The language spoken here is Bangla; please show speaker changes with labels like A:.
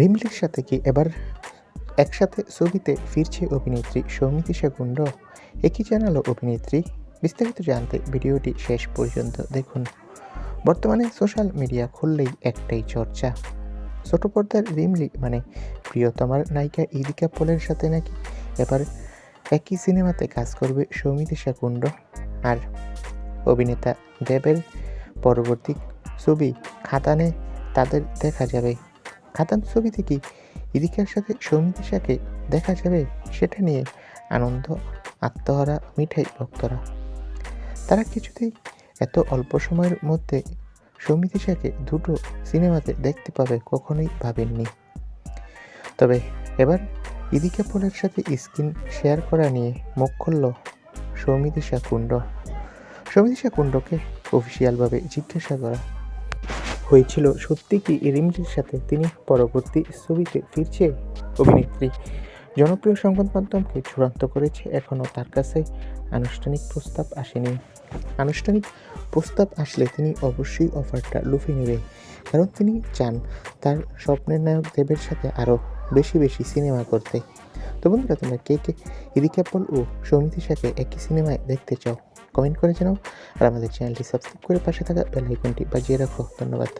A: রিমলির সাথে কি এবার একসাথে ছবিতে ফিরছে অভিনেত্রী সৌমিতি সেকুণ্ড একই জানালো অভিনেত্রী। বিস্তারিত জানতে ভিডিওটি শেষ পর্যন্ত দেখুন। বর্তমানে সোশ্যাল মিডিয়া খুললেই একটাই চর্চা। ছোট পর্দার রিমলি মানে প্রিয়তমার নায়িকা ইদিকা পোলের সাথে নাকি? এবার একই সিনেমাতে কাজ করবে সৌমিতি সেকুণ্ড আর অভিনেতা দেবের পরবর্তী ছবি খাতানে তাদের দেখা যাবে। খাতান ছবিতে কি ইদিকার সাথে সৌমিতির সাথে দেখা যাবে সেটা নিয়ে আনন্দ, আত্মহারা মিঠাই ভক্তরা। তারা কিছুতেই এত অল্প সময়ের মধ্যে সৌমিতি সাকে দুটো সিনেমাতে দেখতে পাবে কখনোই ভাবেননি। তবে এবার ইদিকা পোলের সাথে স্ক্রিন শেয়ার করা নিয়ে মুখ খুলল সৌমিতি কুণ্ড। সৌমিতি কুণ্ডকে অফিসিয়ালভাবে জিজ্ঞাসা করা হয়েছিল। সত্যি কি রিমলির সাথে তিনি পরবর্তী ছবিতে ফিরছে? অভিনেত্রী, জনপ্রিয় সংবাদ মাধ্যমকে চূড়ান্ত করেছে এখনও তার কাছে আনুষ্ঠানিক প্রস্তাব আসেনি। আনুষ্ঠানিক প্রস্তাব আসলে তিনি অবশ্যই অফারটা লুফে নেবে। কারণ তিনি চান তার স্বপ্নের নায়ক দেবের সাথে আরও বেশি বেশি সিনেমা করতে। তো বন্ধুরা, তোমরা কে কে ইদিকা পল ও সৌমিতির সাথে একই সিনেমায় দেখতে চাও? কমেন্ট করে জানাও। আর আমাদের চ্যানেলটি সাবস্ক্রাইব করে পাশে থাকা বেল আইকনটি বাজিয়ে রাখো। ধন্যবাদ।